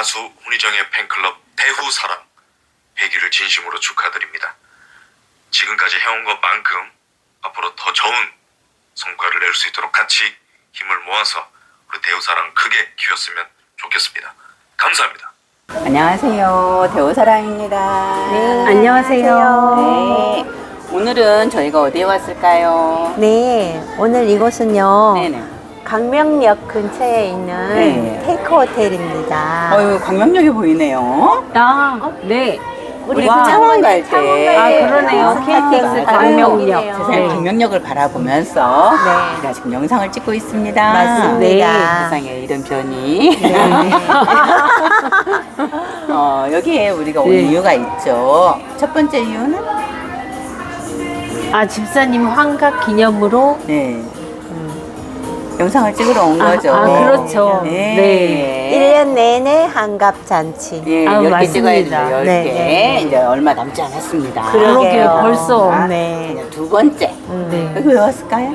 가수 훈이정의 팬클럽 대후사랑 100일을 진심으로 축하드립니다. 지금까지 해온 것만큼 앞으로 더 좋은 성과를 낼 수 있도록 같이 힘을 모아서 우리 대후사랑 크게 키웠으면 좋겠습니다. 감사합니다. 안녕하세요. 대호사랑입니다. 네, 안녕하세요. 네. 오늘은 저희가 어디에 왔을까요? 네, 오늘 이곳은요. 네네. 강명역 근처에 있는 네. 테이크 호텔입니다. 어유 광명역이 보이네요. 아, 네. 우리 와. 그 창원 갈 때. 아, 그러네요. KTX 강명역. 세상에 네. 강명역을 바라보면서 네. 우리가 지금 영상을 찍고 있습니다. 맞습니다. 세상에 이런 변이. 네. 어, 여기에 우리가 온 네. 이유가 있죠. 첫 번째 이유는 아, 집사님 환갑 기념으로 네. 영상을 찍으러 온 아, 거죠. 아, 그렇죠. 네. 네. 1년 내내 한갑 잔치. 예, 아, 10개 맞습니다. 찍어야 돼요, 10개. 네, 네. 이제 얼마 남지 않았습니다. 그러게요, 벌써. 아, 네. 이제 두 번째. 음. 네. 여기 왜 왔을까요?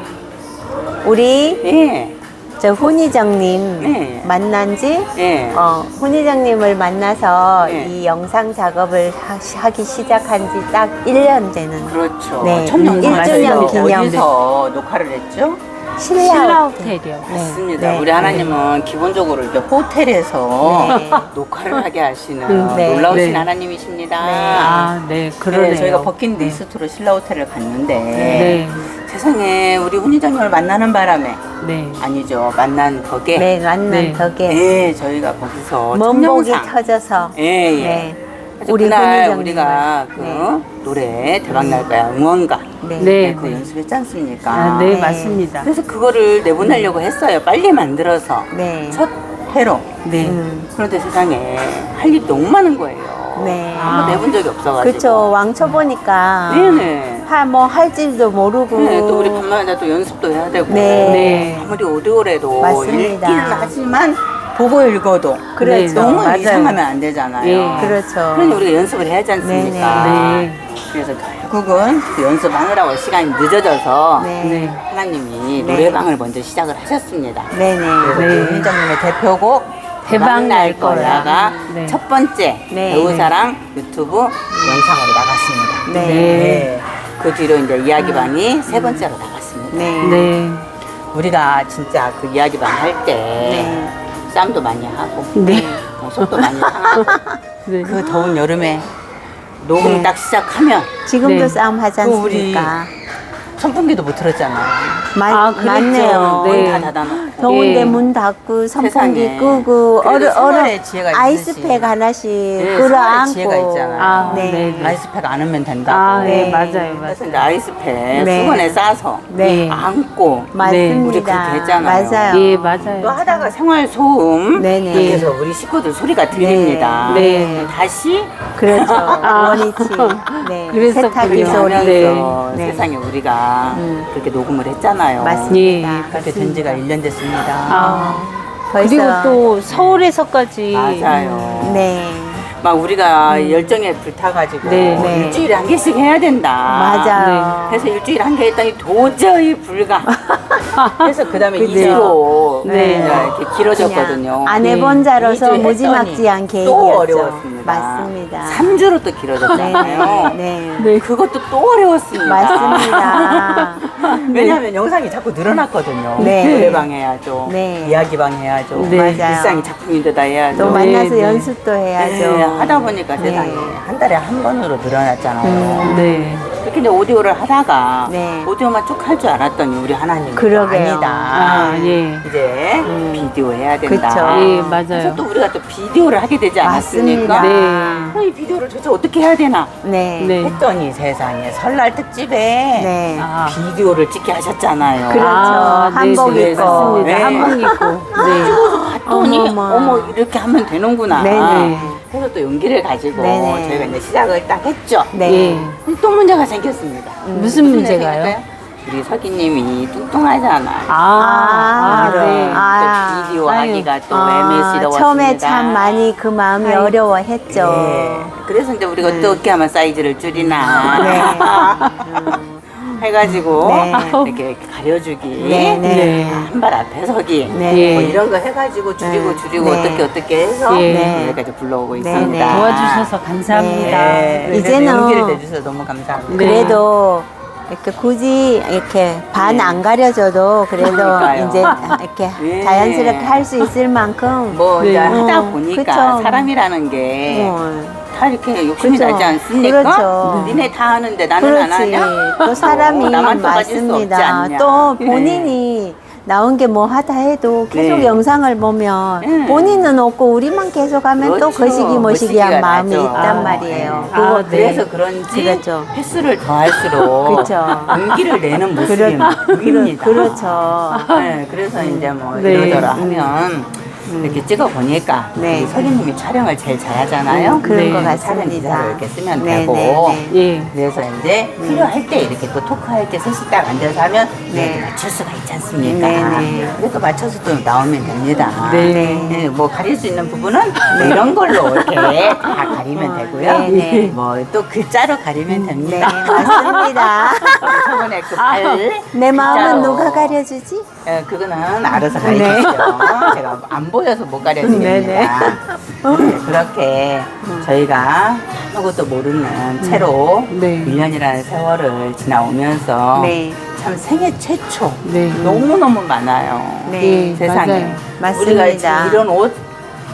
우리 예, 저 훈이정님 네. 만난 지 예. 어, 훈이정님을 만나서 네. 이 영상 작업을 하- 하기 시작한 지딱 1년 되는 그렇죠. 네. 첫 영상 일주년 기념. 어디서 녹화를 했죠? 신라, 신라 호텔. 호텔이요. 맞습니다. 네. 우리 하나님은 기본적으로 이렇게 호텔에서 네. 녹화를 하게 하시는 음, 네. 놀라우신 네. 하나님이십니다. 아, 네. 그러네요. 네, 저희가 버킷 리스트로 신라 호텔을 갔는데 네. 세상에 우리 훈이장님을 만나는 바람에 네. 아니죠 만난 덕에 네, 만난 네. 덕에 네, 저희가 거기서 첫 먼복이 영상 터져서 예, 예. 네. 우리 훈이장님을. 우리가 그 네. 노래 대박 날 거야 응원가 네. 네. 그 연습했지 않습니까? 아, 네, 네. 맞습니다. 그래서 그거를 내보내려고 했어요. 빨리 만들어서 네. 첫 회로. 네. 음, 그런데 세상에 할 일이 너무 많은 거예요. 네. 한번 아. 내본 적이 없어가지고. 그렇죠. 왕초 보니까 네네. 뭐할 줄도 모르고 네, 또 우리 밤마다 또 연습도 해야 되고. 네. 네. 아무리 오디오래도 맞습니다. 읽기는 하지만 보고 읽어도 그렇죠. 너무 맞아요. 이상하면 안 되잖아요. 예. 그렇죠. 그러니 우리가 연습을 해야지 않습니까? 네. 그래서 결국은 그 연습하느라고 시간이 늦어져서 네. 네. 하나님이 네. 노래방을 먼저 시작을 하셨습니다. 네네. 네. 그 훈장님의 대표곡 대박 날 거야가 네. 첫 번째 네. 배우사랑 유튜브 영상으로 나갔습니다. 네. 네. 그 뒤로 이제 이야기반이 세 번째로 나갔습니다. 네. 네. 우리가 진짜 그 이야기반 할때 네. 쌈도 많이 하고 네. 어, 속도 많이 상하고 네. 그 더운 여름에 녹음 네. 딱 시작하면 지금도 네. 싸움 하지 우리 않습니까? 선풍기도 못 틀었잖아요. 맞, 아, 그랬죠. 맞네요. 네. 문다 닫아놓고 더운데 예. 문 닫고 선풍기 세상에. 끄고 그래도 얼음 얼음 생활의 지혜가 있듯이. 아이스팩 하나씩 네, 끌어안고 생활의 지혜가 있잖아요. 아, 네. 네. 네. 아이스팩 안 하면 된다고. 아, 네, 네. 맞아요. 그래서 이제 맞아요. 아이스팩 네. 수건에 싸서 네. 안고 맞습니다. 우리 그렇게 했잖아요. 맞아요. 예, 또 맞아요. 하다가 생활 소음 네네. 그래서 우리 식구들 소리가 들립니다. 네. 다시 그렇죠. 아. 원위치. 네. 그랬었군요. 세탁기 소리. 하면서 네. 네. 세상에 우리가 음. 그렇게 녹음을 했잖아요. 맞습니다. 예, 그렇게 된 지가 1년 됐습니다. 아. 그리고 또 서울에서까지 맞아요. 네. 막 우리가 열정에 불타가지고 네. 네. 일주일에 한 개씩 해야 된다. 맞아요. 그래서 일주일에 한 개 했더니 도저히 불가. 그래서 그 다음에 그래요. 2주로 네. 이렇게 길어졌거든요. 그냥 안 해본 자로서 네. 무지막지한 또 계획이었죠. 어려웠습니다. 맞습니다. 3주로 또 길어졌잖아요. 네. 네. 그것도 또 어려웠습니다. 맞습니다. 왜냐하면 영상이 자꾸 늘어났거든요. 네. 노래방 해야죠. 네. 이야기방 해야죠. 네. 맞아요. 일상이 작품인데 다 해야죠. 또 네, 만나서 네. 연습도 해야죠. 네, 하다 보니까 네. 세상에 한 달에 한 번으로 늘어났잖아요. 음. 네. 그렇게 이제 오디오를 하다가 네. 오디오만 쭉 할 줄 알았더니 우리 하나님 그러게요. 아니다. 아, 예. 이제 음. 비디오 해야 된다. 그쵸. 예, 그래서 맞아요. 또 우리가 또 비디오를 하게 되지 않았습니까? 맞습니다. 네. 그럼 이 비디오를 도대체 어떻게 해야 되나 네. 네. 했더니 세상에 설날 특집에 네. 아. 비디오를 찍게 하셨잖아요. 그렇죠. 아, 네, 한복 네, 입고. 맞습니다. 네. 한복 입고. 네. 봤더니 어머머. 어머 이렇게 하면 되는구나. 네네. 그래서 또 용기를 가지고 네네. 저희가 이제 시작을 딱 했죠. 네. 예. 근데 또 문제가 생겼 습니다. 무슨 문제가요? 우리 서기님이 뚱뚱하잖아요. 아, 아, 아, 네. 아. 또 비디오 아유. 하기가 또 아, 애매스러웠습니다. 처음에 참 많이 그 마음이 아유. 어려워했죠. 네. 그래서 이제 우리가 네. 어떻게 하면 사이즈를 줄이나. 네. 음. 해가지고 네. 이렇게 가려주기, 네, 네. 한 발 앞에 서기, 네. 뭐 이런 거 해가지고 줄이고 네. 줄이고 네. 어떻게 어떻게 해서 예. 여기까지 불러오고 네, 있습니다. 네. 도와주셔서 감사합니다. 네. 이제는- 이제는 용기를 내주셔서 너무 감사합니다. 네. 그래도 이렇게 굳이 이렇게 반 네. 안 가려져도 그래도 그러니까요. 이제 이렇게 네. 자연스럽게 할 수 있을 만큼 뭐 네. 이제 하다 어, 보니까 그쵸. 사람이라는 게 다 어, 이렇게 욕심이 그쵸. 나지 않습니까? 그렇죠. 니네 다 하는데 나는 안 그렇지. 하냐? 또 사람이 어, 나만 또 가질 수 없지 맞습니다. 않냐? 또 본인이 나온 게 뭐 하다 해도 계속 네. 영상을 보면 네. 본인은 없고 우리만 계속 하면 또 그렇죠. 거시기 모시기한 거시기가 마음이 나죠. 있단 아, 말이에요. 네. 그거 아, 네. 그래서 그런지 그렇죠. 횟수를 더할수록 그렇죠. 용기를 내는 모습이 그렇- 보입니다. 그렇죠. 네, 그래서 이제 뭐 네. 이러저러 하면 이렇게 찍어 보니까 네. 우리 서리님이 촬영을 제일 잘하잖아요. 음, 그런 네. 것 같습니다. 기사를 이렇게 쓰면 네, 되고. 네, 네. 예. 그래서 이제 필요할 때 이렇게 또 토크할 때 셋이 딱 앉아서 하면 네. 네. 맞출 수가 있지 않습니까? 네, 네. 그래도 맞춰서 또 나오면 됩니다. 네. 네, 뭐 가릴 수 있는 부분은 뭐 이런 걸로 이렇게 다 가리면 되고요. 네, 네. 뭐 또 글자로 가리면 네, 됩니다. 맞습니다. 저번에 그 발. 내 마음은. 누가 가려주지? 예, 그거는 알아서 가르치죠. 제가 안 보여서 못 가르치겠습니다. 네, 네. 네, 그렇게 저희가 아무것도 모르는 채로 네. 1년이라는 세월을 지나오면서 네. 참 생애 최초 네. 너무너무 많아요. 네. 예, 세상에. 맞아요. 맞습니다. 우리가 지금 이런 옷,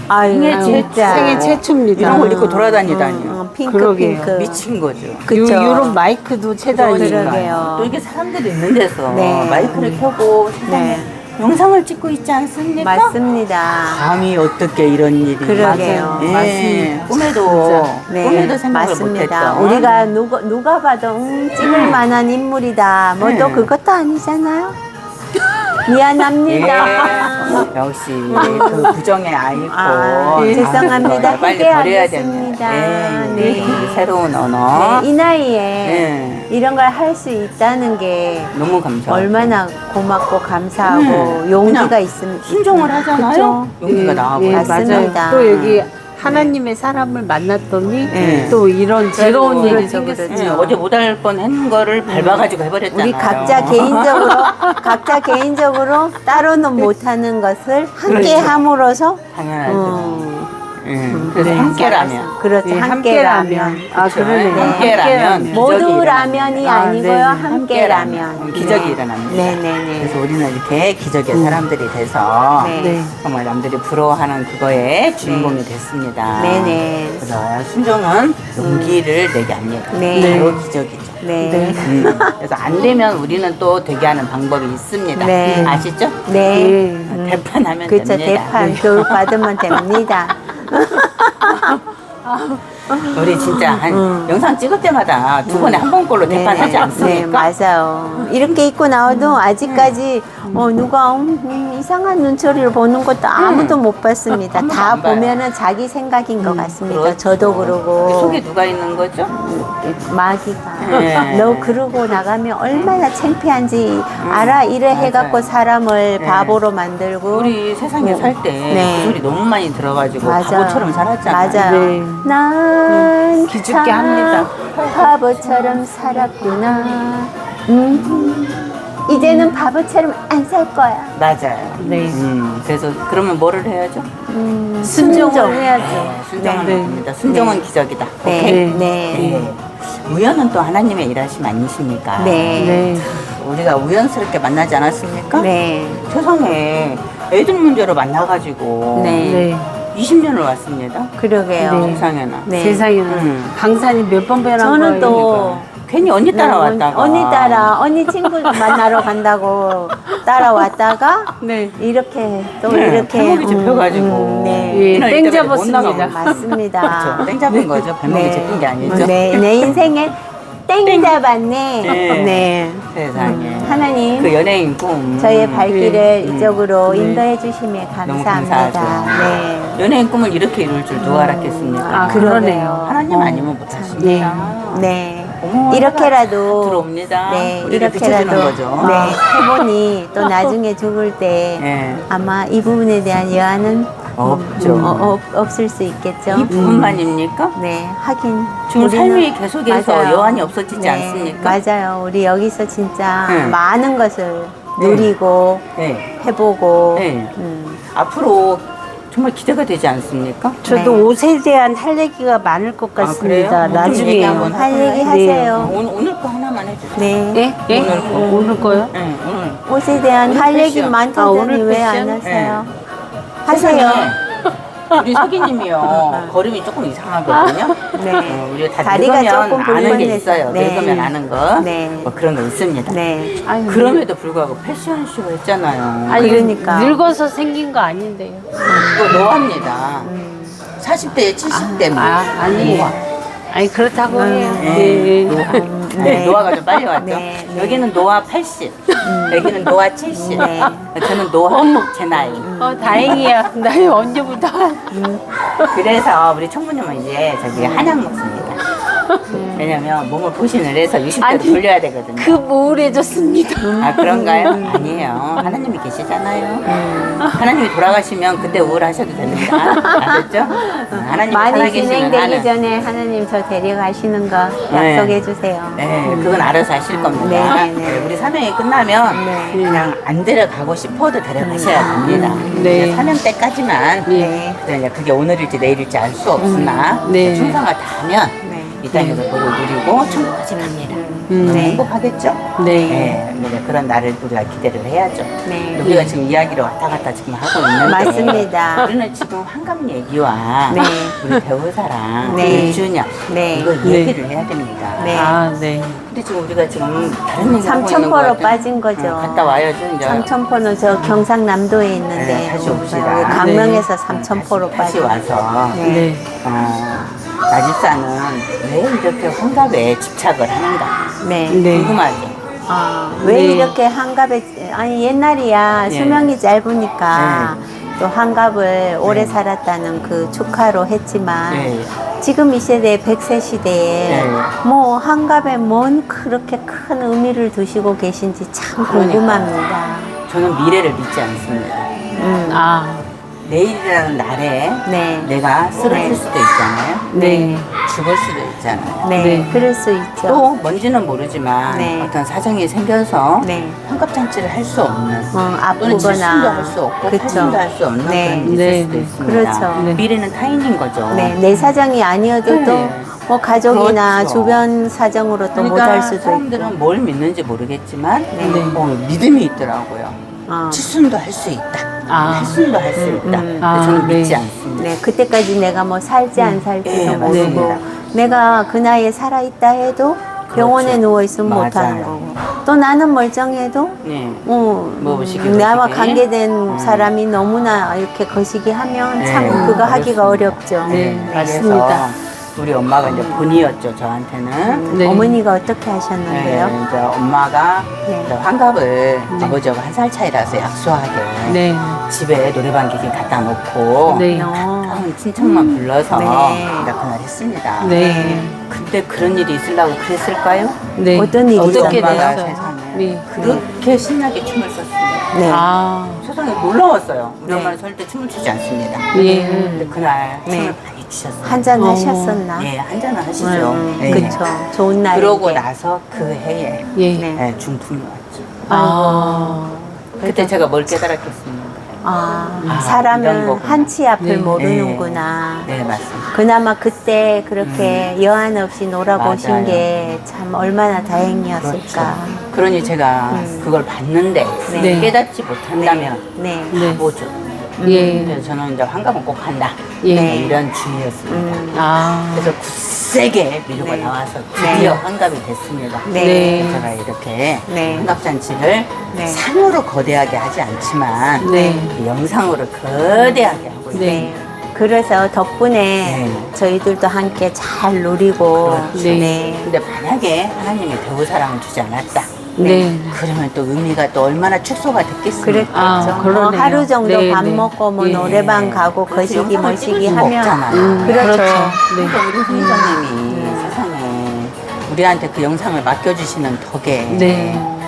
아유, 생애 아유, 진짜. 생애 최초입니다. 이런 걸 입고 돌아다니다니. 음, 음, 핑크, 그러게요. 핑크. 미친 거죠. 그쵸. 요, 요런 마이크도. 그러게요. 또 이게 사람들이 있는 데서 네. 마이크를 켜고 세상에 네. 영상을 찍고 있지 않습니까? 맞습니다. 감히 어떻게 이런 일이 그러게요. 예, 맞습니다. 꿈에도 네, 꿈에도 생각을 맞습니다. 못했던 우리가 누가, 누가 봐도 음, 찍을 만한 인물이다. 뭐또 네. 그것도 아니잖아요. 미안합니다. 예, 역시 그 부정의 아이고 아, 예, 죄송합니다. 빨리 크게 버려야 하겠습니다. 됩니다. 예, 네. 이 새로운 언어 네, 이 나이에 네. 이런 걸 할 수 있다는 게 너무 감사. 얼마나 고맙고 감사하고 네. 용기가 있으면 순종을 하잖아요. 용기가 예, 나와고 예, 맞습니다. 맞아요. 또 여기 하나님의 사람을 만났더니 네. 또 이런 즐거운 일이 그렇죠, 생겼어요. 어제 못할 뻔한 거를 밟아가지고 해버렸잖아요. 우리 각자 개인적으로 각자 개인적으로 따로는 못하는 것을 함께 그렇죠. 함으로써 당연하죠. 음, 예, 그래서 네. 함께 라면. 그렇죠 예, 함께 라면 아, 그쵸? 그러네. 네. 함께 라면 기적이 모두. 라면이 아, 아니고요 네네. 함께라면 기적이 네. 일어납니다. 네네네 그래서 우리는 이렇게 기적의 사람들이 돼서 네. 네. 정말 남들이 부러워하는 그거의 주인공이 됐습니다. 네네 그래서 순종은 용기를 내게 합니다. 네. 바로 기적이죠. 네 음, 그래서 안 되면 우리는 또 되게 하는 방법이 있습니다. 네. 아시죠? 네. 예. 대판하면 그렇죠 됩니다. 대판 교육 받으면 됩니다 아, 아. 우리 진짜 한 영상 찍을 때마다 두 번에 한 번꼴로 대판하지 네, 않습니까? 네, 맞아요. 이렇게 입고 나와도 아직까지 어, 누가 음, 음, 이상한 눈초리를 보는 것도 아무도 못 봤습니다. 아무도 다 안 봐요. 보면은 자기 생각인 것 같습니다. 그렇죠. 저도 그 그러고 속에 누가 있는 거죠? 마귀가 네. 너 그러고 나가면 얼마나 창피한지 알아 이래 해갖고 맞아요. 사람을 네. 바보로 만들고 우리 세상에 어, 살때 네. 소리 너무 많이 들어가지고 맞아. 바보처럼 살았잖아요. 맞아요. 네. 난 기죽게 참 합니다. 바보처럼 살았구나. 음, 이제는 바보처럼 안 살 거야. 맞아요. 네. 음, 그래서 그러면 뭐를 해야죠? 음, 순종을 순종. 네, 순종은 네. 됩니다. 순종은 기적이다. 네, 오케이? 네, 네. 우연은 또 하나님의 일하심 아니십니까? 네, 네. 우리가 우연스럽게 만나지 않았습니까? 네, 세상에 애들 문제로 만나가지고 네. 네. 20년을 왔습니다. 그러게요. 네. 세상에나. 네. 세상에는 음. 강산이 몇 번 변한 저는 거예요. 또 괜히 언니 따라왔다가 언니 따라 언니 친구 만나러 간다고 따라왔다가 네. 이렇게 또 네, 이렇게 발목이 잡혀가지고. 네. 예, 이날 땡못 잡았습니다. 나가고 맞습니다. 그렇죠. 땡 잡은 거죠. 발목이 잡힌 게 아니죠. 네, 내 인생에 땡 잡았네. 네. 네. 세상에. 하나님, 그 연예인 꿈. 저희의 발길을 음. 이쪽으로 네. 인도해 주심에 감사합니다. 네. 연예인 꿈을 이렇게 이룰 줄 누가 알았겠습니까? 아, 그러네요. 하나님 어, 아니면 못하십니다. 네. 어머, 이렇게라도 들어옵니다. 네, 이렇게라도. 네, 해보니 또 나중에 죽을 때 예. 아마 이 부분에 대한 여한은 없죠. 어, 어, 없을 수 있겠죠. 이 부분만입니까? 네, 하긴 지금 우리는- 삶이 계속해서 맞아요. 여한이 없어지지 네, 않습니까? 맞아요. 우리 여기서 진짜 네. 많은 것을 누리고 네. 해보고 네. 음, 앞으로 정말 기대가 되지 않습니까? 저도 네. 옷에 대한 할 얘기가 많을 것 아, 같습니다. 그래요? 뭐좀 얘기 나중에. 한번 할? 얘기 네. 하세요. 오늘, 오늘 거 하나만 해주세요. 네. 예? 예? 오늘 거. 오늘 거요? 네, 오늘. 옷에 대한 오늘 할 얘기 패션. 아, 많다더니 오늘 왜 안 패션? 하세요? 하세요. 우리 서기님이요 걸음이 조금 이상하거든요. 네. 어, 우리 다 다리가 늙으면 조금 아는 게 불편해서. 있어요. 네. 늙으면 아는 거. 네. 뭐 그런 거 있습니다. 네. 아니, 그럼에도 불구하고 패션쇼 했잖아요. 아니, 그러니까. 늙어서 생긴 거 아닌데요. 그거 노화입니다. 40대에 70대 뭐. 아, 아니. 노화. 아니, 그렇다고 해요. 네. 네. 음, 네, 노화가 좀 빨리 왔죠. 네, 네. 여기는 노화 80, 여기는 노화 70. 네. 저는 노화 제 나이. 어, 다행이야. 나 언제부터. 그래서 우리 청부님은 이제 저기 한약 먹습니다. 왜냐면 몸을 보신을 해서 60대로 아니, 돌려야 되거든요. 그 우울해졌습니다. 아 그런가요? 아니에요. 하나님이 계시잖아요. 하나님이 돌아가시면 그때 우울하셔도 됩니다. 아셨죠? 하나님이 많이 살아계시는 진행되기 전에 하나님 저 데려가시는 거 네. 약속해 주세요. 네, 그건 알아서 하실 겁니다. 네, 네, 네. 네, 우리 사명이 끝나면 네. 그냥 안 데려가고 싶어도 데려가셔야 됩니다. 네. 이제 사명 때까지만 네. 그게 오늘일지 내일일지 알 수 없으나 네. 충성을 다하면 네. 이 땅에서 복을 누리고 천국까지 갑니다. 음. 네. 행복하겠죠? 네. 네, 그런 날을 우리가 기대를 해야죠. 네. 우리가 지금 이야기를 왔다 갔다 지금 하고 있는데 맞습니다. 우리는 지금 환갑 얘기와 네. 우리 배우사랑 네. 네. 1주년 네. 이거 얘기를 해야 됩니다. 네. 아, 네. 근데 지금 우리가 지금 다른 얘기 하고 있는 거 삼천포로 같아요. 빠진 거죠. 응, 갔다 와야죠 이제. 삼천포는 저 경상남도에 있는데 네, 다시 어, 옵시다. 우리 강릉에서 네, 삼천포로 다시, 다시 빠진 와서 네. 네. 어, 나집사는 왜 이렇게 환갑에 집착을 하는가 네. 네. 궁금하죠. 아, 왜 네. 이렇게 한갑에 아니 옛날이야 네. 수명이 짧으니까 또 한갑을 오래 살았다는 그 축하로 했지만 네. 지금 이 세대 100세 시대에 네. 뭐 한갑에 뭔 그렇게 큰 의미를 두시고 계신지 참 그러니까. 궁금합니다. 저는 미래를 믿지 않습니다. 음, 아, 내일이라는 날에 네. 내가 쓰러질 네. 수도 있잖아요. 네. 죽을 수도 있잖아요. 네, 네. 그럴 수 있죠. 또 뭔지는 모르지만 네. 어떤 사정이 생겨서 네. 환갑잔치를 할 수 없는 어, 또는 70도 아프거나 할수 없고 그쵸. 80도 할 수 없는 네. 그런 일이 네, 있을 수도 네. 있습니다. 그렇죠. 네. 미래는 타인인 거죠. 네, 내 사정이 아니어도 네. 또뭐 가족이나 그렇죠. 주변 사정으로 또 그러니까 못할 수도 사람들은 있고. 뭘 믿는지 모르겠지만 네. 어, 믿음이 있더라고요. 어. 칠순도 할 수 있다. 아. 팔순도 할 수 있다. 음. 아, 저는 네. 믿지 않습니다. 네, 그때까지 내가 뭐 살지 안 살지도 네, 모르고 맞습니다. 내가 그 나이에 살아있다 해도 병원에 그렇죠. 누워 있으면 못 하는 맞아요. 거고 또 나는 멀쩡해도 네. 어, 뭐 보시기, 나와. 관계된 음. 사람이 너무나 이렇게 거시기 하면 네, 참 그거 하기가. 어렵죠. 네, 그래서 맞습니다. 우리 엄마가 이제 본이었죠 저한테는. 네. 어머니가 어떻게 네, 하셨는데요? 이제 엄마가 네. 이제 환갑을 아버지하고 한 살 차이라서 약소하게 네. 집에 노래방 기계 갖다 놓고 네. 어, 가까운 친척만 불러서 네. 그날 했습니다. 네. 근데 그런 일이 있으려고 그랬을까요? 네. 어떤 일이 어떻게 엄마가 됐어요? 세상에 네. 그렇게 신나게 춤을 췄습니다. 네. 아, 세상에 놀라웠어요. 우리 네. 엄마는 절대 춤을 추지 않습니다. 예. 근데 그날 네. 춤을 많이 추셨어요. 한잔 어. 하셨었나? 네, 한잔을 하시죠. 음, 네. 그쵸. 좋은 날. 그러고 나서 그 해에 예. 네. 네, 중풍이 왔죠. 아, 그때 제가 뭘 깨달았겠습니까? 아, 아, 이런 사람은 거구나. 한치 앞을 네. 모르는구나. 네, 맞습니다. 그나마 그때 그렇게 여한 없이 놀아보신 음. 게참 얼마나 다행이었을까. 그렇죠. 그러니 제가 음. 그걸 봤는데 네. 깨닫지 못한다면 네. 네. 바보죠. 예. 그래서 저는 이제 환갑은 꼭 한다. 예. 네. 이런 주의였습니다. 음, 아, 그래서 굳세게 밀고 네. 나와서 네. 드디어 환갑이 됐습니다. 네. 네. 제가 이렇게 네. 환갑잔치를 네. 상으로 거대하게 하지 않지만 네. 그 영상으로 거대하게 하고 있습니다. 네. 그래서 덕분에 네. 저희들도 함께 잘 누리고. 그렇죠. 네. 근데 만약에 하나님이 배우 사랑을 주지 않았다. 네. 그러면 또 의미가 또 얼마나 축소가 됐겠습니까? 그랬겠죠. 아, 뭐 그러네요. 하루 정도 네, 밥 네. 먹고 뭐 예. 노래방 가고 그래서 거시기 영상을 찍을 머시기 수가 하면 없잖아요. 음, 그렇죠. 네. 그러니까 우리 선생님이 세상에 우리한테 그 영상을 맡겨주시는 덕에 네.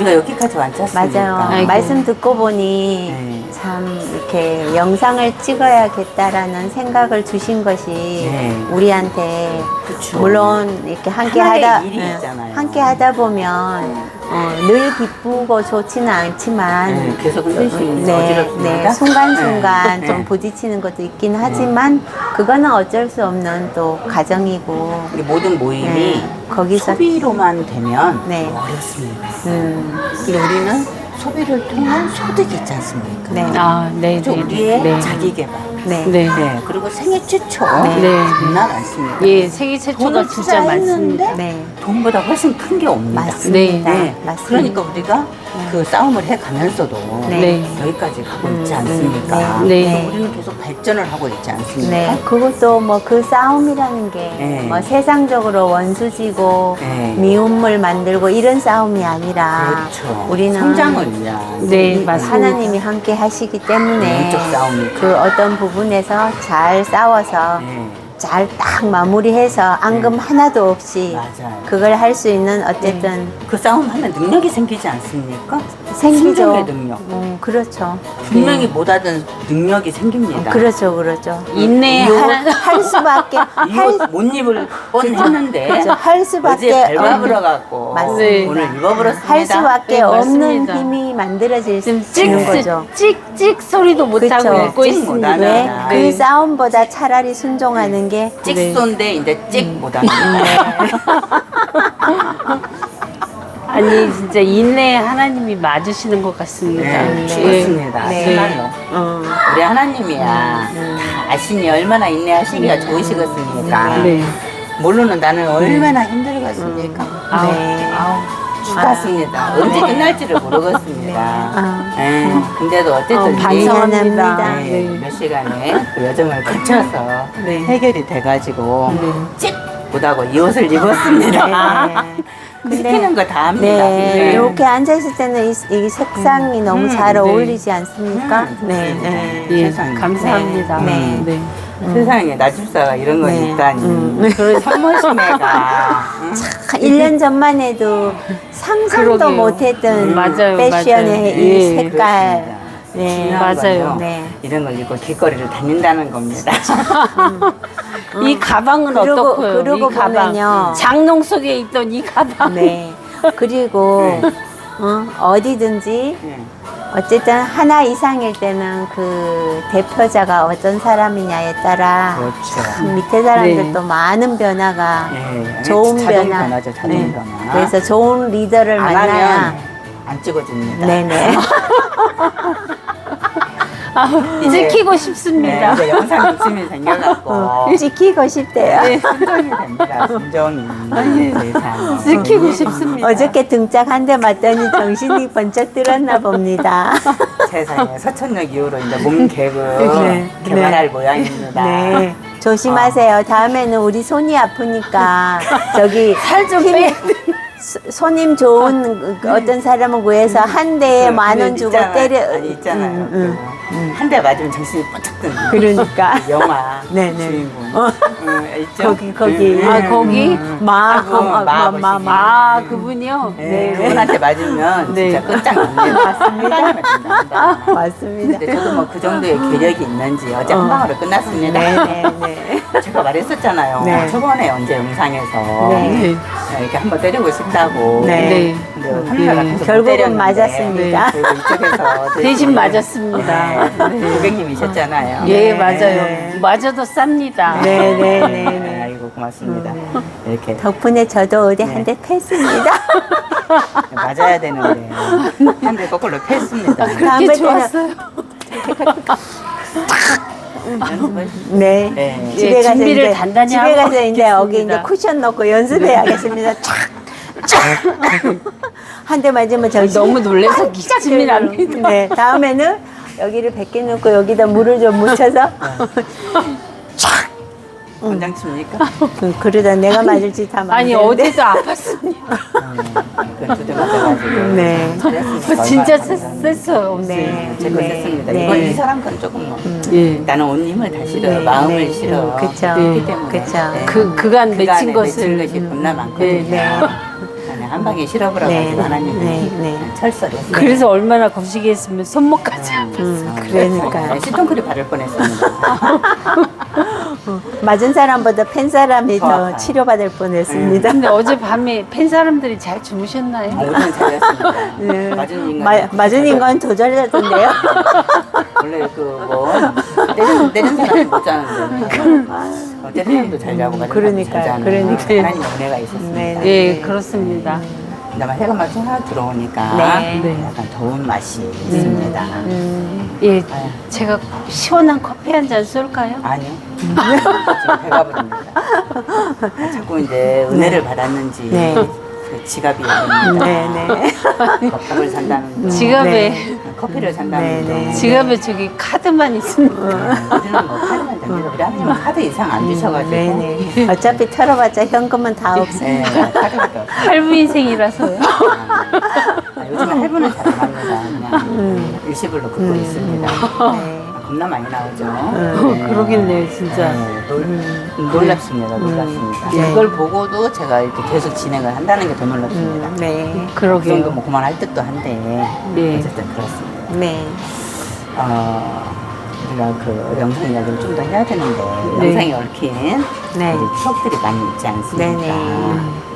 우리가 여기까지 왔지 않습니까? 맞아요. 아이고. 말씀 듣고 보니 네. 참 이렇게 영상을 찍어야겠다라는 생각을 주신 것이 네. 우리한테 그쵸. 물론 이렇게 함께 하나의 하다 일이 예, 있잖아요. 함께 하다 보면 어, 늘 기쁘고 좋지는 않지만 네, 계속 흔들 수 있는 네, 어지럽습니다. 네, 순간순간 네. 좀 네. 부딪히는 것도 있긴 하지만 그거는 어쩔 수 없는 또 가정이고 우리 모든 모임이 네, 거기서 소비로만 되면 네. 어렵습니다. 음, 근데 우리는 소비를 통한 소득이 있지 않습니까? 네, 아, 네, 그죠? 네, 우리의 네. 자기 개발. 네, 네. 네. 그리고 생애 최초. 네. 겁나 많습니다. 예, 세계 최초가 돈을 진짜 많습니다. 투자했는데 네, 돈보다 훨씬 큰 게 옵니다. 맞습니다. 네. 맞습니다. 그러니까 우리가 그 싸움을 해 가면서도 네. 여기까지 가고 있지 음, 않습니까? 음, 네. 우리는 계속 발전을 하고 있지 않습니까? 네, 그것도 뭐 그 싸움이라는 게 네. 뭐 세상적으로 원수지고 네. 미움을 만들고 이런 싸움이 아니라 그렇죠. 우리는 성장을 위한 네, 맞습니다. 하나님이 함께 하시기 때문에 영적 싸움이 그 어떤 부분에서 잘 싸워서 네. 잘 딱 마무리해서 앙금 하나도 없이 맞아요. 그걸 할 수 있는 어쨌든 그 싸움 하면 능력이 생기지 않습니까? 생기죠. 생존의 능력. 음, 그렇죠. 분명히 못하던 능력이 생깁니다. 그렇죠, 그렇죠. 인내 요- 하나, 할 수밖에 할 이거 못 입을 뻔했는데 그렇죠. 할 수밖에 어제 없는- 갖고 맞습니다. 오늘 입어버렸습니다. 할 수밖에 네, 없는 맞습니다. 힘이 만들어질 수 지금 있는 찍, 거죠. 찍, 찍 소리도 못하고 그쵸. 있고 찍 있습니다. 못하는 왜? 아, 그 네. 싸움보다 차라리 순종하는 게 찍소인데 이제 찍 음. 못하는 아니, 진짜 인내 하나님이 맞으시는 것 같습니다. 네, 예. 죽었습니다. 네. 정말로. 어, 우리 하나님이야 다 아시니 얼마나 인내하시기가 좋으시겠습니까? 네. 모르는 나는 얼마나 힘들겠습니까? 아우, 네. 아우. 죽었습니다. 언제 끝날지를 모르겠습니다. 아. 네, 근데도 어, 어쨌든 반성합니다. 네, 네. 몇 시간의 그 여정을 거쳐서 네. 해결이 돼가지고 찍 못하고 이 옷을 입었습니다. 네. 시키는 거 다 합니다. 네, 네. 이렇게 앉아 있을 때는 이, 이 색상이 너무 음, 잘 네. 어울리지 않습니까? 음, 네, 좋습니다. 네. 예, 세상에. 감사합니다. 네. 네. 세상에 나집사가 이런 거 네. 있다니. 음. 그런 선물심애가. 응? 1년 전만 해도 상상도 그러게요. 못했던 음, 맞아요, 패션의 맞아요. 이 예, 색깔. 그렇습니다. 네, 중요한 맞아요. 건요, 네. 이런 걸 입고 길거리를 다닌다는 겁니다. 이 가방은 그러고- 어떻고요? 그러고 이 가방. 보면요. 장롱 속에 있던 이 가방. 네. 그리고 네. 어, 어디든지 네. 어쨌든 하나 이상일 때는 그 대표자가 어떤 사람이냐에 따라 그렇죠. 밑에 사람들도 네. 많은 변화가 네, 좋은 자동 변화. 변화죠, 자동 네. 변화. 그래서 좋은 리더를 안 만나야 하면 안 찍어줍니다. 네네. 지키고 네, 싶습니다. 이제 영상 욕심이 생겨갖고 지키고 싶대요. 네, 순종이 됩니다. 순종이 네, 세상. 지키고 싶습니다. 어저께 등짝 한 대 맞더니 정신이 번쩍 들었나 봅니다. 세상에 서천역 이후로 이제 몸 개그 네, 개발할 네. 모양입니다. 네. 조심하세요. 다음에는 우리 손이 아프니까 저기 살좀 힘- 손님 좋은 그 어떤 사람을 구해서 한 대에 만 원 주고 있잖아요. 때려 아니, 있잖아요. 음, 음. 한 대 맞으면 정신이 뻗쩍 드는 그러니까 영화 네, 네. 주인공 어. 음, 있죠? 거기, 거기. 아, 거기? 마, 아이고, 마, 마, 마, 마. 아, 그분이요? 네, 그분한테 맞으면 네. 진짜 끝장납니다. 맞습니다. 맞습니다. 근데 저도 뭐 그 정도의 계력이 있는지 어제 한 방으로 끝났습니다. 네, 네, 네. 제가 말했었잖아요. 네. 저번에 언제 영상에서 네. 이렇게 한번 때리고 싶다고. 네. 네. 근데 네. 결국은 맞았습니다. 그리고 이쪽에서 대신 맞았습니다. 네. 고객님이셨잖아요. 예, 네. 맞아요. 맞아도 쌉니다. 네, 네, 네, 네. 아이고 고맙습니다. 이렇게 덕분에 저도 어디 한 대 팼습니다. 맞아야 되는데 한 대 거꾸로 폈습니다. 그렇게 다음에 좋았어요. 네. 네. 집에 예, 가서 준비를 이제 단단히 집에 하고 가서 이제 여기 있겠습니다. 이제 쿠션 넣고 연습해야겠습니다. 촥, 촥. 한 대 맞으면 정신 너무 놀래서 기침이 납니다. 네, 다음에는 여기를 벗겨 놓고 여기다 물을 좀 묻혀서 원장 칩니까? 그, 그러다 내가 맞을 짓 하면 안 아니. 어제도 아팠습니다. 그건. 네. 그랬습니다. 진짜 얼마 안 쓸수 없어요. 네. 제거 네. 했습니다. 네. 이건 이 사람 건 조금 뭐. 예. 나는 온 힘을 다 실어, 네, 마음을 네. 음, 그쵸. 그렇기 때문에. 그쵸. 네. 그, 그간 맺힌 그간에 것을. 맺힌 것이 겁나 많거든요. 네, 네. 한 방에 실어버려 네, 가지고 하나님이 네, 네. 했어요. 그래서 얼마나 거시기 했으면 손목까지 아팠어요. 음, 그러니까 시통크림 바를 뻔했습니다. 맞은 사람보다 팬 사람이 더. 치료받을 뻔했습니다. 근데 어젯밤에 팬 사람들이 잘 주무셨나요? 오전 잘했습니다. 네. 맞은 인간. 마, 맞은 인간 더 잘하던데요. 원래 그 뭐 내린 내린 사람은 못 자는데 어, 때린 사람도 잘 자고 맞은 그러니까요, 사람도 잘 자는 그러니까요. 하나님 은혜가 있었습니다. 네. 예, 그렇습니다. 그다음에 해가 막쫙 들어오니까 네. 네. 약간 더운 맛이 있습니다. 음, 예, 제가 시원한 커피 한 잔 쏠까요? 아니요. 지금 배가 부릅니다. 아, 자꾸 이제 은혜를 받았는지 네. 그 지갑이 열립니다. 네, 네. 밥을 산다는 둥, 지갑에 네. 커피를 산다는 네, 둥. 네. 지갑에 저기 카드만 있으면 음, 우리는 뭐 카드만 됩니다. 우리 아버님은 카드 이상 안 주셔가지고. 네네. 어차피 털어봤자 현금은 다 없어요. 네, 카드밖에 없어요. 할부 인생이라서요. 아, 요즘 할부는 잘 안 합니다. 그냥 일시불로 긋고 있습니다. 네. 아, 겁나 많이 나오죠. 어, 그러겠네요, 진짜. 네, 놀, 놀랍습니다. 놀랍습니다. 네. 그걸 보고도 제가 이렇게 계속 진행을 한다는 게 더 놀랍습니다. 음, 네. 그 정도 그러게요. 뭐 그만할 듯도 한데 네. 어쨌든 그렇습니다. 네. 어, 우리가 그 영상 이야기를 좀 더 해야 되는데 네. 영상에 얽힌 네. 이제 추억들이 많이 있지 않습니까? 네네.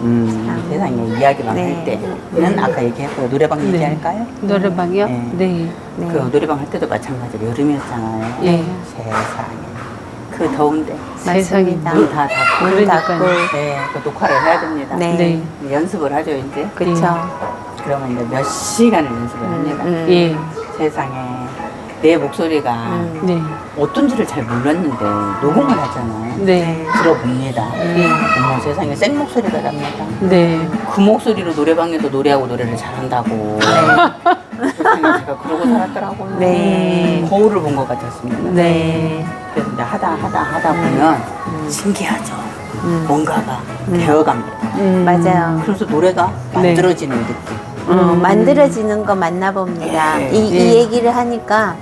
음, 세상에 이야기만 네. 할 때는 아까 얘기했고 노래방 네. 얘기할까요? 노래방이요? 네. 네. 네. 그 노래방 할 때도 마찬가지로 여름이었잖아요. 예. 세상에 그 더운데 세상에. 맞습니다. 문 다 닫고 문 그러니까요. 닫고. 네, 그 녹화를 해야 됩니다. 네. 네. 연습을 하죠 이제. 그쵸. 그러면 이제 몇 시간을 연습을 합니다. 음. 예. 세상에 내 목소리가 음. 네. 어떤지를 잘 몰랐는데 녹음을 하잖아요. 네. 들어봅니다. 예. 어머 세상에 생 목소리가 납니다. 네. 그 목소리로 노래방에서 노래하고 노래를 잘한다고. 세상에 제가 그러고 살았더라고요. 네. 거울을 본 것 같았습니다. 네. 그래서 이제 하다 하다 하다 보면 신기하죠. 음. 뭔가가 되어갑니다. 음. 맞아요. 그래서 노래가 네. 만들어지는 느낌. 어, 만들어지는 거 맞나 봅니다. 네. 이, 네. 이 얘기를 하니까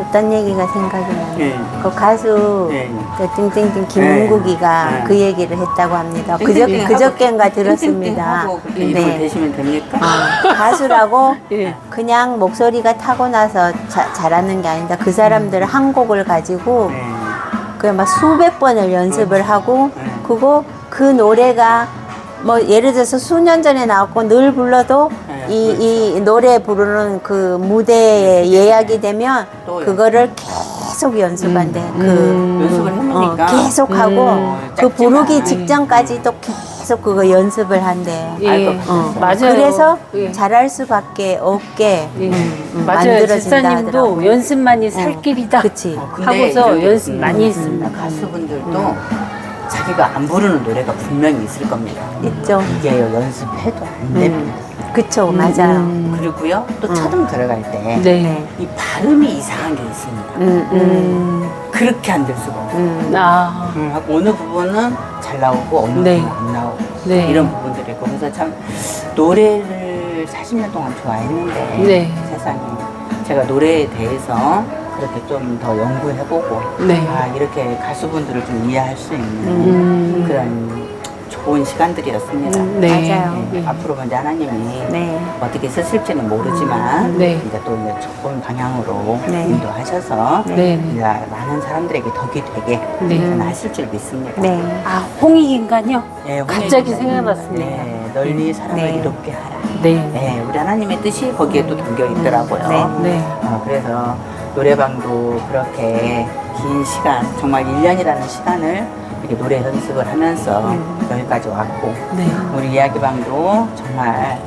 또딴 얘기가 생각이 나요. 네. 그 가수 네. 저 띵띵띵 김은국이가 네. 그 얘기를 했다고 합니다. 그저, 띵띵띵 그저께인가 들었습니다. 하고 입을 네. 대시면 됩니까? 어, 가수라고 예. 그냥 목소리가 타고나서 자- 잘하는 게 아니다. 그 사람들 한 곡을 가지고 네. 그냥 막 수백 번을 연습을 하고 네. 그거 그 노래가 뭐 예를 들어서 수년 전에 나왔고 늘 불러도 네, 이, 이 노래 부르는 그 무대에 예약이 되면 또 그거를 계속 연습한대. 그 연습을 해놓으니까 어, 계속 하고 음, 그 부르기 짧지만. 직전까지도 계속 그거 연습을 한대. 예. 알것. 어, 맞아요. 그래서 예. 잘할 수밖에 없게 예. 음, 맞아요. 만들어진다 하더라고요. 연습만이 살 길이다. 그치. 어, 근데 하고서 연습 음, 많이 음, 했습니다. 가수분들도 자기가 안 부르는 노래가 분명히 있을 겁니다. 있죠. 이게요 연습해도 안 됩니다. 그쵸, 맞아요. 음. 그리고요 또 차등 들어갈 때 이 네. 발음이 이상한 게 있습니다. 음, 음, 음. 그렇게 안 될 수가 없어요. 음. 아. 음, 어느 부분은 잘 나오고 어느 네. 부분은 안 나오고 네. 이런 부분들이 있고 그래서 참 노래를 40년 동안 좋아했는데 네. 세상에 제가 노래에 대해서 그렇게 좀 더 연구해보고 네. 아 이렇게 가수분들을 좀 이해할 수 있는 음. 그런 좋은 시간들이었습니다. 네. 맞아요. 네, 앞으로 먼저 하나님이 네. 어떻게 쓰실지는 모르지만 네. 이제 또 이제 좋은 방향으로 네. 인도하셔서 네. 이제 많은 사람들에게 덕이 되게 네. 저는 하실 줄 믿습니다. 네. 아, 홍익인간요? 네, 갑자기 생각났습니다. 네, 널리 사람을 네. 이롭게 하라. 네. 네, 우리 하나님의 뜻이 거기에 또 담겨 있더라고요. 네. 네. 어, 그래서 노래방도 그렇게 긴 시간, 정말 1년이라는 시간을 이렇게 노래 연습을 하면서 여기까지 왔고, 네. 우리 이야기방도 정말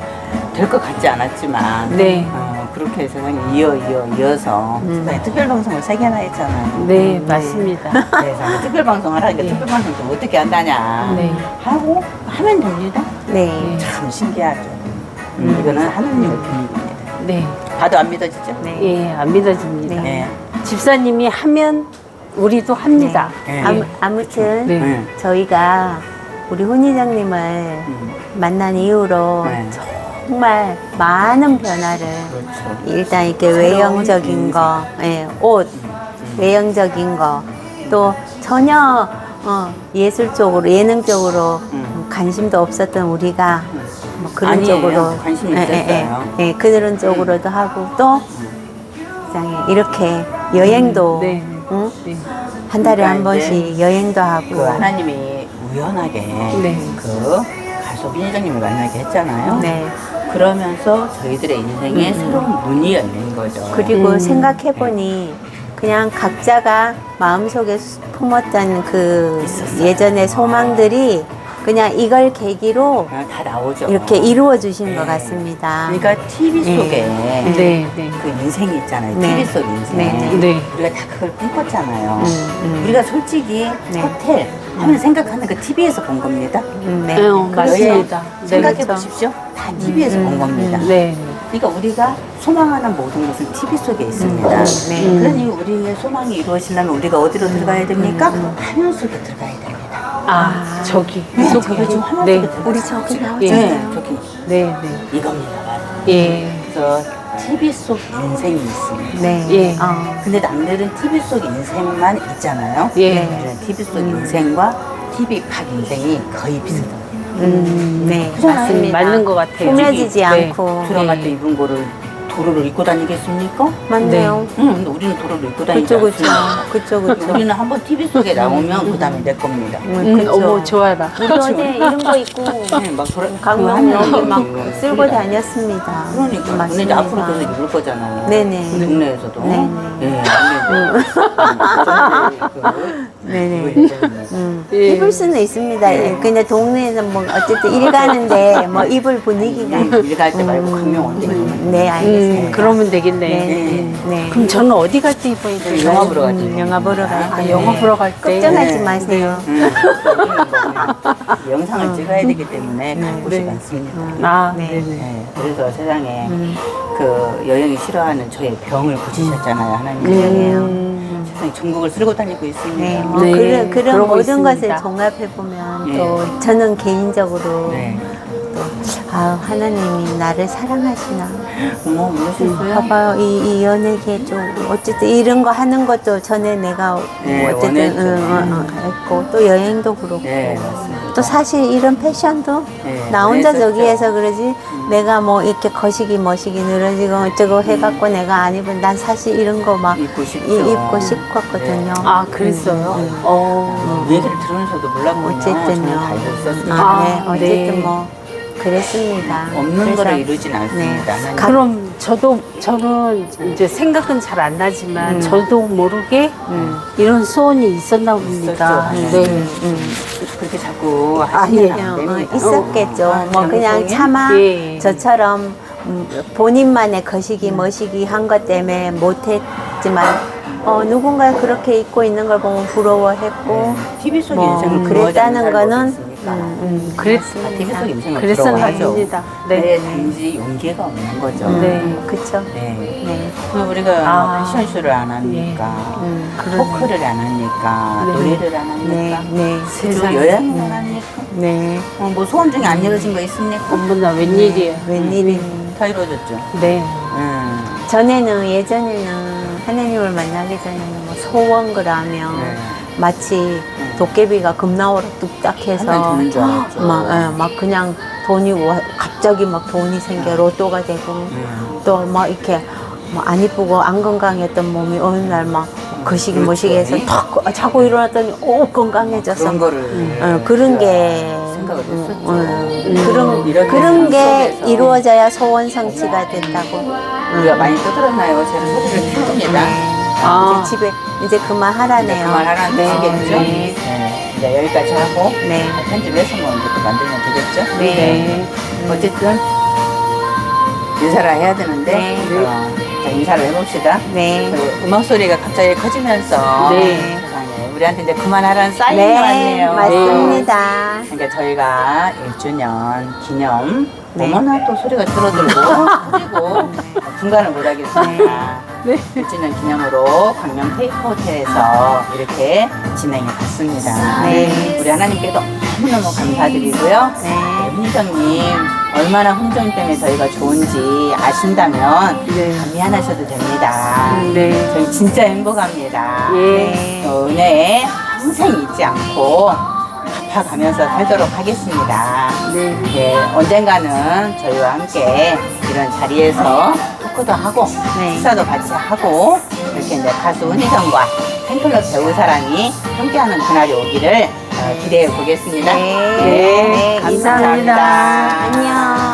될 것 같지 않았지만, 네. 어, 그렇게 세상에 이어 이어 이어서 세상에 특별 방송을 세 개나 했잖아요. 네, 맞습니다. 그래서 특별 방송 하라니까 네. 특별 방송도 어떻게 한다냐 네. 하고 하면 됩니다. 네. 참 신기하죠. 음, 이거는 하나님의 비밀입니다. 네. 봐도 안 믿어지죠? 네. 예, 안 믿어집니다. 네. 집사님이 하면 우리도 합니다. 네. 아무, 아무튼 네. 네. 저희가 우리 혼희장님을 음, 만난 이후로 네. 정말 많은 변화를 그렇죠. 일단 이렇게 외형적인. 거, 예, 옷, 외형적인 거, 또 전혀 어, 예술 쪽으로, 예능 쪽으로 음. 관심도 없었던 우리가 뭐 그런 아니에요. 쪽으로 관심이 예, 예, 있었어요. 예, 예, 그런 쪽으로도 하고 또 세상에 이렇게 여행도 네. 응? 네. 한 달에 한 그러니까 번씩 여행도 하고 그 하나님이 우연하게 네. 그 가수 민정님을 만나게 했잖아요. 네. 그러면서 저희들의 인생에 음, 새로운 문이 열린 거죠. 그리고 음. 생각해 보니 그냥 각자가 마음속에 품었던 그 있었어요. 예전의 소망들이 그냥 이걸 계기로 그냥 다 나오죠. 이렇게 이루어 주신 것 네. 같습니다. 그러니까 TV 네. 속에 네, 네. 그 인생이 있잖아요. 네. TV 속 인생. 네. 네. 우리가 다 그걸 꿈꿨잖아요. 음, 음. 우리가 솔직히 네. 호텔 하면 생각하는 거 TV에서 본 겁니다. 음, 네. 네, 어, 맞습니다. 네, 생각해 그렇죠. 보십시오. 다 TV에서 음, 본 음, 겁니다. 네. 그러니까 우리가 소망하는 모든 것은 TV 속에 있습니다. 음, 네. 음. 그러니 우리의 소망이 이루어지려면 우리가 어디로 들어가야 됩니까? 화면 속에 들어가야 됩니다. 아, 저기. 네, 저기. 화면 네. 우리 저기 예. 네, 나오잖아요. 저기 네, 네. 이겁니다. 예. 그래서 TV 속 인생이 있습니다. 네. 예. 어. 근데 남들은 TV 속 인생만 있잖아요. 예. 우리는 TV 속 인생과 TV 밖 인생이 거의 비슷합니다. 음, 네. 맞습니다. 맞는 것 같아요. 꾸며지지 네. 않고. 드라마 네. 때 입은 거를 도로를 입고 다니겠습니까? 맞네요. 응, 근데 우리는 도로를 입고 다니지 그쵸, 그쵸. 않습니다. 그쵸, 그쵸. 우리는 한번 TV 속에 나오면 그 다음에 내 겁니다. 음, 음, 그쵸. 어머, 좋아라. 우리 어제 이런 거 입고 네, 막 돌아, 강남 여기 막 하면 쓸고. 다녔습니다. 그러니까. 근데 맞습니다. 이제 앞으로 계속 입을 거잖아요. 네네. 국내에서도. 네네. 예, 근데 네네. 음. 예. 입을 수는 있습니다. 예. 근데 동네에는 뭐 어쨌든 일 가는데 뭐 입을 분위기가. 일갈 때 말고 강명 올 때. 음, 네, 음, 알겠습니다. 그러면 되겠네. 네. 네. 그럼 저는 어디 갈 때 입어야 돼요? 영화 보러 가지. 음, 영화 보러 갈 아, 때. 영화 보러 갈 때. 걱정하지 네. 마세요. 음, 영상을 찍어야 되기 때문에 갈 곳이 네. 많습니다. 아, 네. 네. 네. 네, 그래서 세상에 음. 그 여행이 싫어하는 저의 병을 고치셨잖아요, 하나님. 음. 세상에 전국을 쓸고 다니고 있습니다. 네, 뭐 네, 그런, 그런 그러고 모든 있습니다. 것을 종합해 보면 네. 또 저는 개인적으로 네. 아 하나님이 나를 사랑하시나 어머, 모르셨어요? 봐봐요 이, 이 연예계 쪽 어쨌든 이런 거 하는 것도 전에 내가 네, 뭐 어쨌든 원했죠. 응, 응, 응, 했고 또 여행도 그렇고 네, 맞습니다. 또 사실 이런 패션도 네, 나 혼자 그랬었죠. 저기 해서 그러지 내가 뭐 이렇게 거시기 머시기 늘어지고 어쩌고 해갖고 내가 안 입은 난 사실 이런 거 막 입고 싶죠. 입고 싶었거든요 아, 그랬어요? 음, 음. 어. 얘기를 들으면서도 몰랐군요. 어쨌든요. 저는 다 알고 있었어요. 아, 아, 네. 어쨌든 네. 뭐 그랬습니다. 없는 거를 이루진 않습니다. 네. 하나님. 가- 그럼 저도 저는 이제 생각은 잘 안 나지만 음. 저도 모르게 음. 이런 소원이 있었나 봅니다. 있었죠. 네. 음. 그렇게 자꾸 아, 하시면 예. 안 어, 됩니다. 있었겠죠. 어, 뭐 그냥? 차마 예. 저처럼 음, 본인만의 거시기 머시기 한 것 때문에 못했지만 어, 누군가 그렇게 입고 있는 걸 보면 부러워했고 TV 속뭐 그랬다는 거는 음, 음, 음, 그랬- 다 TV 속 인생을 그랬었나. 봅니다. 네. 네. 단지 용기가 없는 거죠. 음, 네. 그쵸. 네. 네. 그럼 우리가 아. 뭐 패션쇼를 안 하니까, 음, 토크를 안 하니까, 네. 노래를 안 네, 하니까, 네, 그리고 세상에. 여행을 안 하니까, 네. 어, 뭐 소원 중에 안 이루어진 거 있습니까? 어머나 웬일이에요. 웬일이. 다 이루어졌죠. 네. 음. 전에는 예전에는 하나님을 만나기 전에는 뭐 소원 그러면 네. 마치 도깨비가 금나오로 뚝딱 해서 하면 되는 줄 알았죠. 막, 예, 막 그냥 돈이 와- 갑자기 막 돈이 생겨 로또가 되고 음. 또 막 이렇게 뭐 안 이쁘고 안 건강했던 몸이 어느 날 막 거시기 그렇죠. 머시기 해서 탁 자고 일어났더니 오 건강해졌어 그런 거를 어, 그런 게 생각을 음, 했었죠. 음, 그런 이런 그런 게 속에서. 이루어져야 소원 성취가 된다고 우리가 많이 떠들었나요? 제가 소리를 틉니다. 아. 이제 집에 이제 그만하라네요. 이제 그만하라는 네. 뜻이겠죠? 네. 네. 이제 여기까지 하고 네. 편집해서 뭐 이렇게 만들면 되겠죠? 네. 네. 어쨌든 인사를 해야 되는데 네. 어, 자, 인사를 해봅시다. 네. 그 음악 소리가 갑자기 커지면서 네. 세상에 우리한테 이제 그만하라는 사인이 네, 왔네요. 맞습니다. 그러니까 저희가 1주년 기념 네. 어머나 또 소리가 줄어들고 그리고 중간을 못 하겠습니다. 네. 1주년 기념으로 광명 테이크 호텔에서 이렇게 진행해 봤습니다. 네. 우리 하나님께도 너무너무 감사드리고요. 네. 훈정님 얼마나 훈정 때문에 저희가 좋은지 아신다면 네. 미안하셔도 됩니다. 네. 저희 진짜 행복합니다. 예. 네. 또 은혜에 평생 잊지 않고 높아가면서 살도록 하겠습니다. 네. 예, 언젠가는 저희와 함께 이런 자리에서 토크도 하고 네. 식사도 같이 하고 이렇게 이제 가수 은희정과 팬클럽 배우사랑이 함께하는 그날이 오기를 어, 기대해 보겠습니다. 네. 네, 네, 감사합니다. 안녕.